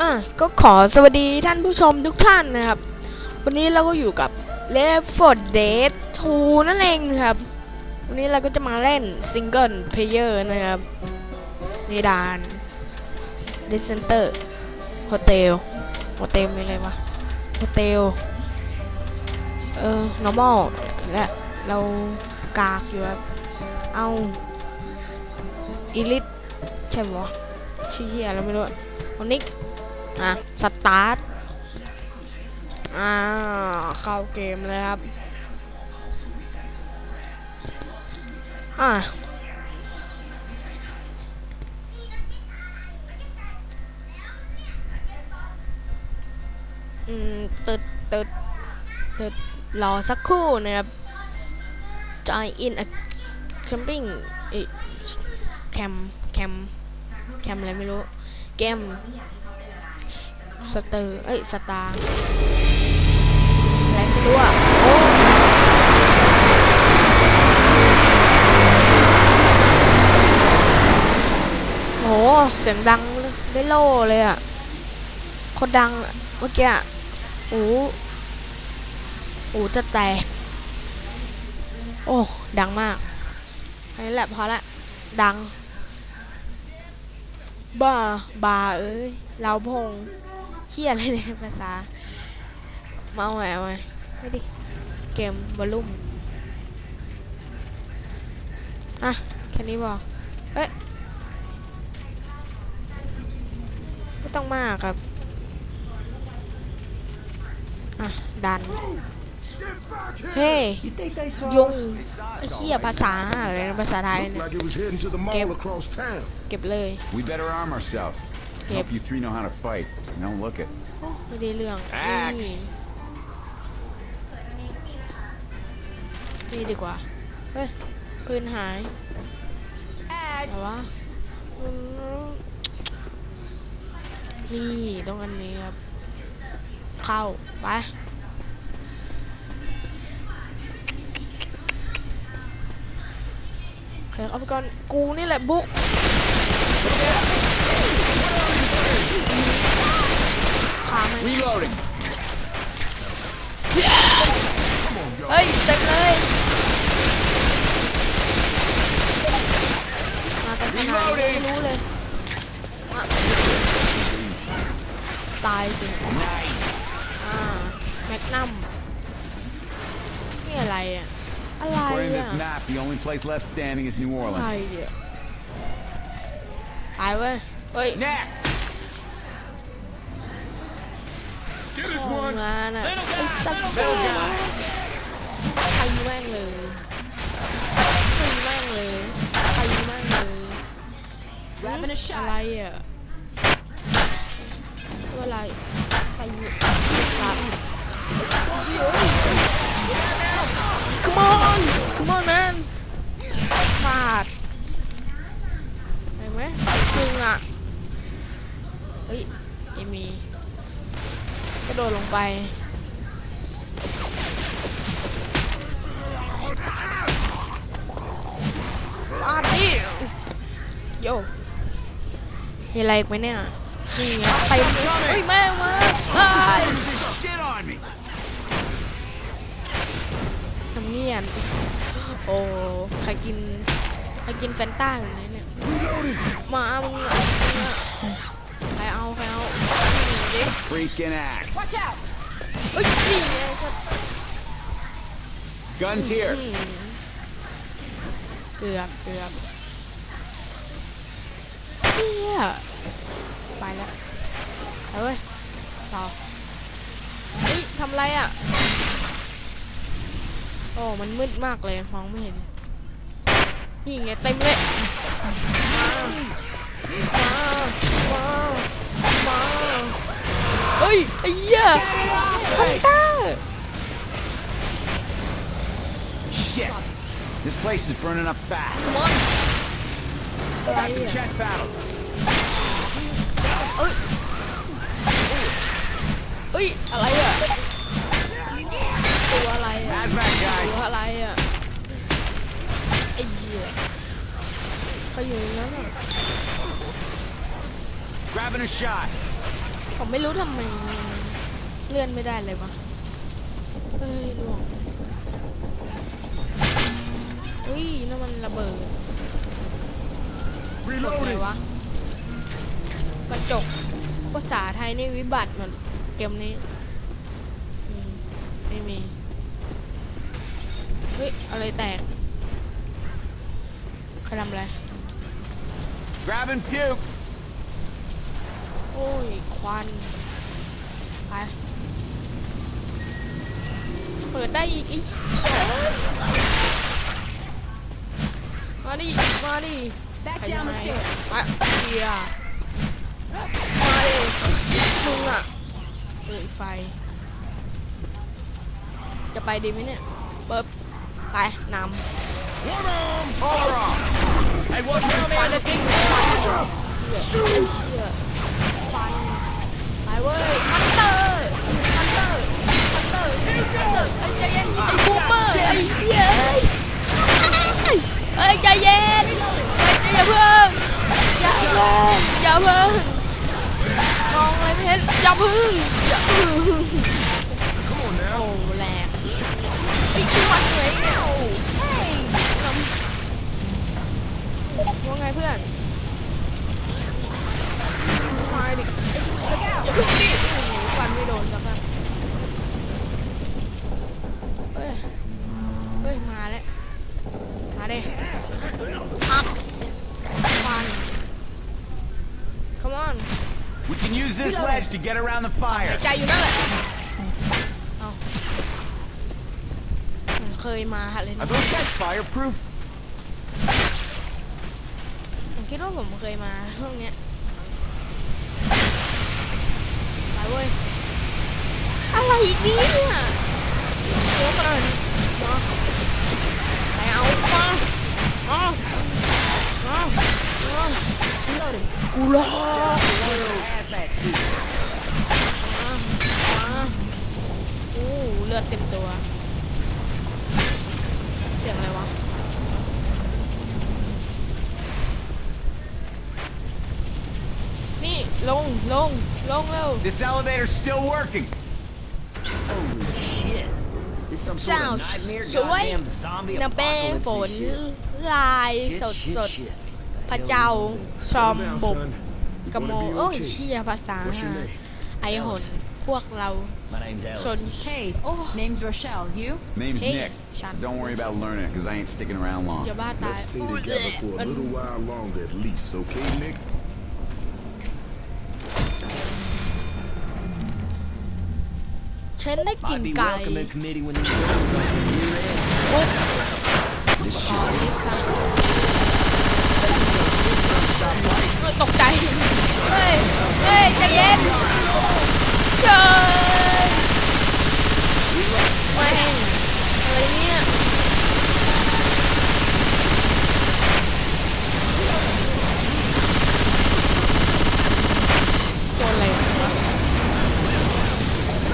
อะก็ขอสวัสดีท่านผู้ชมทุกท่านนะครับ วันนี้เราก็อยู่กับ Left 4 Dead 2 นั่นเองนะครับ วันนี้เราก็จะมาเล่น Single Player นะครับในด่าน Dead Center Hotel Hotel มีอะไรวะ Hotel เออ normal และเรากากอยู่ครับ เอาอีลิทใช่ไหมวะชื่อเฮียเราไม่รู้อันนี้ อะสตาร์ทอ่าเข้าเกมเลยครับอะอืมตึดตึดตึดรอสักครู่นะครับ join in a camping เอ้ยแคมแคมแคมอะไรไม่รู้เกม สเตอร์ เอ้ย สตาร์อะไรไม่รู้อะโอ้โห เสียงดังได้โล่เลยอะคตรดังเมื่อกี้อะโอ้โอ้จะแตก โอ้ ดังมาก อันนี้แหละพอละ ดัง บ้า บาเอ้ยเราพง เฮียอะไรเนี่ยภาษา มาเอาใหม่เอาใหม่ไม่ดิ เกมวอลลุ่มอะ แค่นี้บอกเอ้ยไม่ต้องมากครับ อะ ดัน เฮ้ย You think they saw ยุง us? ไอ้เฮียภาษาอะไรนะภาษาไทยเนี่ย Like it was heading to the mall Yep. across town. เก็บเลย We better arm ourselves. Yep. Hope you three know how to fight. Don't look it. โอ้ไม่ได้เรื่อง Axe นี่นี่ดีกว่า เฮ้ย ปืนหายอะไรวะอืมนี่ต้องอันนี้ครับ เข้า ไปโอเคเอาไปก่อน กูนี่แหละบุกขา มัน Reloading. เฮ้ยเต็มเลยมากันขนาดนี้ไม่รู้เลยอะตายสิ Nice. อ่าแมกนัมนี่อะไรอะอะไร According to อะ this map, the only place left standing is New อะไร Orleans. อะตายเว้ยเฮ้ย Neck. ทองงานอะไอ้สัตว์ใครแม่งเลยใครแม่งเลยใครแม่งเลย Grabbing a อะไร shot. อะตัวอะไรใครครับ Come on Come on man ฟาดเห็นไหมจริงอะเฮ้ยเอมี กระโดดลงไปลาดดิโยมีอะไรอีกไหมเนี่ยนี่ไงไปเฮ้ยแม่มาเอ้ย Shit on me. ทำเนียนโอ้ใครกินใครกินแฟนต้าอยู่ไหนเนี่ยมามึงอะ Freaking axe. Watch out! เฮ้ยนี่ไงครับ Guns here. อืมเกือบเกือบเฮียไปแล้วไปเว้ยต่อเฮ้ยทำไรอะ โอ้ มันมืดมากเลยมองไม่เห็น นี่ไงเต็มเลย เฮ้ย ไอ้เหี้ยพันต้า Shit. This place is burning up fast. มอนอะไร Got some อ่ะ chest battles. เอ้ย เฮ้ย อะไรอ่ะ ตัวอะไรอ่ะ Hazmat ตัว guys. อะไรอ่ะ ไอ้เหี้ยเขาอยู่ในนั้นอ่ะ Grabbing a shot. ผมไม่รู้ทำไมเลื่อนไม่ได้เลยวะเอ้ยล่วงเฮ้ยนั่นมันระเบิดกดไงวะกระจกภาษาไทยนี่วิบัติหมดเกมนี้อืมไม่มีเฮ้ยอะไรแตกใครทำอะไร Grab and puke. โอ้ย ควัน ไป เปิดได้อีกอีกมาดิ มาดิ Back ใคร down ทำ the ไม stairs. มาเดียมาดิมึงอะเปิดไฟ จะไปดีไหมเนี่ย เปิดไปนำ One arm. All arm. Hey, what down there? The ไปเว้ยฮันเตอร์ฮันเตอร์ฮันเตอร์ฮันเตอร์ไอ้ใจเย็นไอ้บูมเมอร์ไอ้เหี้ยเอ้ยเอ้ยใจเย็นเอ้ยอย่าเพิ่งอย่าเพิ่งอย่าเพิ่งมองอะไรไม่เห็น get around the fire. ใจอยู่นั่นแหละเอามันเคยมาเลย Are นะ those guys fireproof? ผมคิดว่าผมเคยมาช่วงเนี้ยไปเว้ย อะไรอีกเนี่ยโอ้กระโดดมาไปเอามาเอาเอาเอากูรอมามาโอ้เลือดเต็มตัว เสียงอะไรวะนี่ลงลงลงเร็ว This elevator's still working. Holy shit. This some sort เจ้า of nightmare สวย goddamn zombie นะเป้ฝ apocalypse น and shit. ลายส Shit, ด shit, สด shit. พระเจ้าชอม Calm down, บุบ son. กระโม Gonna be โอ้ย okay. เชี่ยภาษา What's your หา name? ไอหนพวกเรา My name's ชน Alice. Hey, Oh. name's Rochelle. You? Name's Hey, Nick. Sean. Don't worry about learning it, because I ain't sticking around long. จะบ้าตาย Let's stay อู้ together for มั a น little while longer at least, okay, Nick? ฉันได้กลิ่น Might be ไก่ welcome in committee when these girls go to the year end. ปุ๊บ This อ๋อ shit ลิฟต์กันเฮ้ยตกใจ เฮ้ย เฮ้ยใจเย็นเจ้ยแม่งอะไรเนี่ยโดนอะไรวะ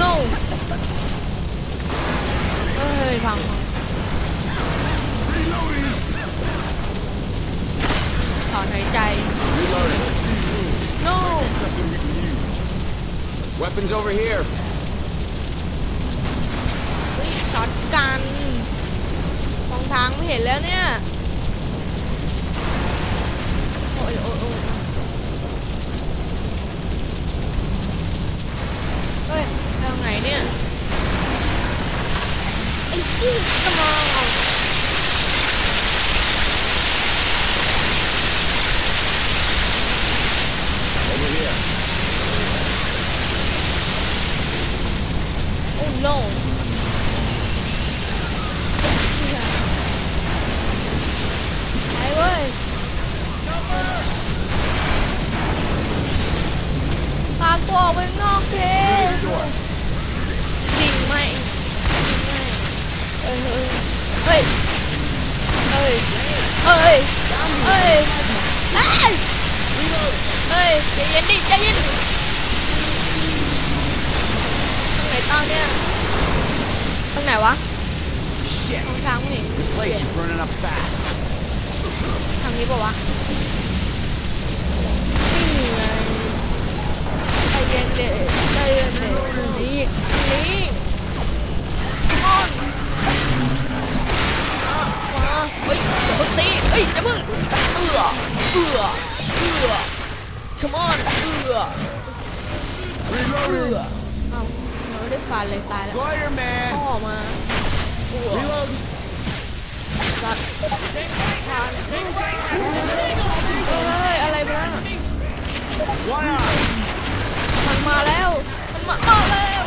no เฮ้ยพังถอนหายใจ no Weapons over here. ช็อตกันมองทางไม่เห็นแล้วเนี่ย โอ้ยโอ้ยโอ้ยเฮ้ยไปทางไหนเนี่ย ไอ้ที่กำลัง Over here. Oh no ไปเว้ยพากูออกไปข้างนอกเท This door. จริงไหมจริงไหมเอ้ยเฮ้ย เฮ้ยเฮ้ยเฮ้ยเฮ้ยเฮ้ยใจเย็นเย็นทางไหนตอนเนี่ยทางไหนวะ Shit. ทางทางไม่เห็น This place is burning up fast. ทางนี้ปะวะนี่ไงใจเย็นเด็นี่นี่มอนมาเฮ้ยอย่าเพิ่งตีเฮ้ยอย่าเพิ่งเอือเอือเอือ come on เอือเอือเอายังไม่ได้ฟันเลยตายแล้วพ่อมาเอือสัตว์ฟันเฮ้ยอะไรมา One eye! มันมาแล้วมันมามาแล้ว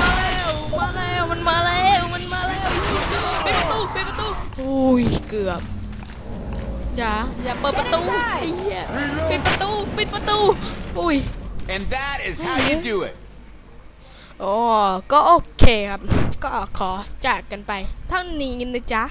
มาแล้วมาแล้วมันมาแล้วมันมาแล้วปิดประตูปิดประตูอุ้ยเกือบอย่าอย่าเปิดประตูไอ้เหี้ยปิดประตูปิดประตูอุ้ย And that is how you do it. อ๋อก็โอเคครับ ก็ขอจากกันไปเท่านี้นะจ๊ะ